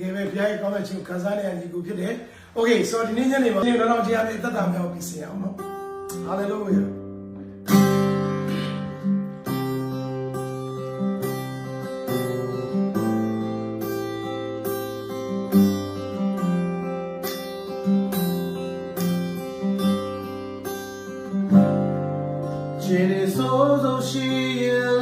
ကယ်ပဲဘုရားရဲ့ကောင်းတဲ့ခြင်းကိုခံစားနေရတဲ့ကိုဖြစ်တယ်။ Okay ဆိုတော့ဒီနေ့ညနေမှာဒီတော့တရားနဲ့သက်တာမြောက်ပြီးဆင်အောင်နော်။ Hallelujah ခြင်းနေစိုးစိုးရှိရ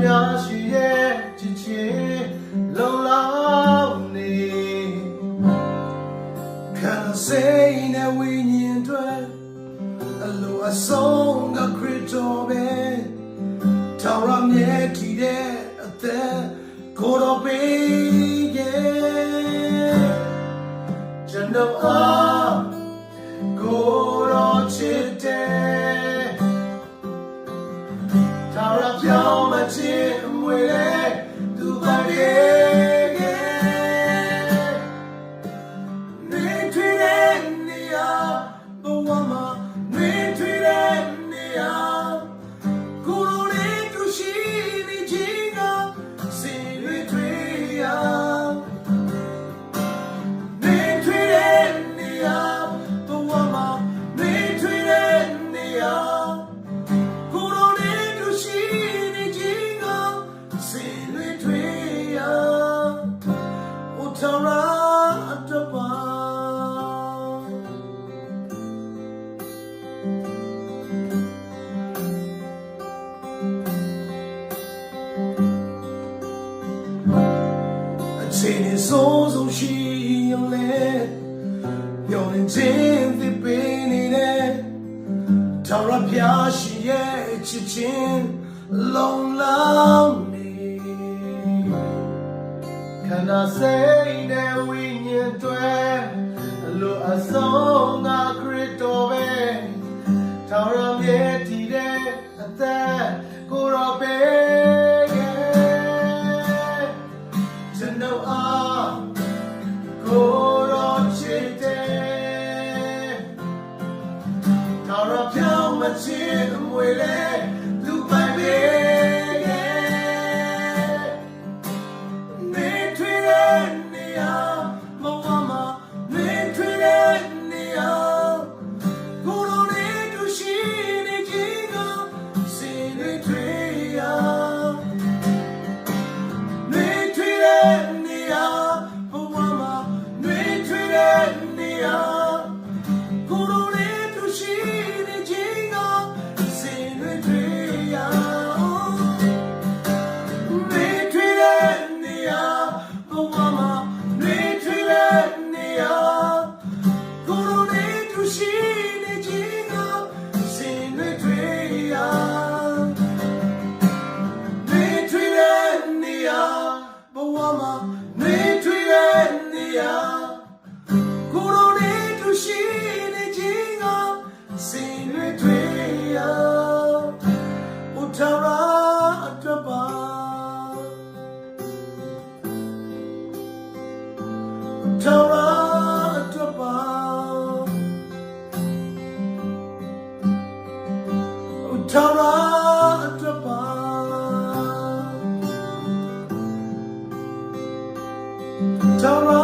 ထာဝရဘုရားရှိရဲ့ချစ်ချင်းလုံလောက်နေခံစိတ်နဲ့ဝိညာဉ်တွေအလိုအဆုံးကခရစ်တော်ပဲထာဝရမြတ်တည်တဲ့အသက်ကိုယ်တော်ပေးရဲ့ကျွန်တော်အား အချိန်နဲ့စိုးစိုးရှိရင်လေညောင်းနေခြင်းသစ်ပေးနေတဲ့ထာဝရဘုရားရှိရဲ့ချစ်ချင်းလုံလောက်နေခန္ဓာစိတ်နဲ့ဝိညာဉ်တွေအလိုအဆုံးကခရစ်တော်ပဲထာဝရမြတ်တည်တဲ့အသက်ကို ပြောင်းမ ဥထရာအတွက်ပါ Taratapa.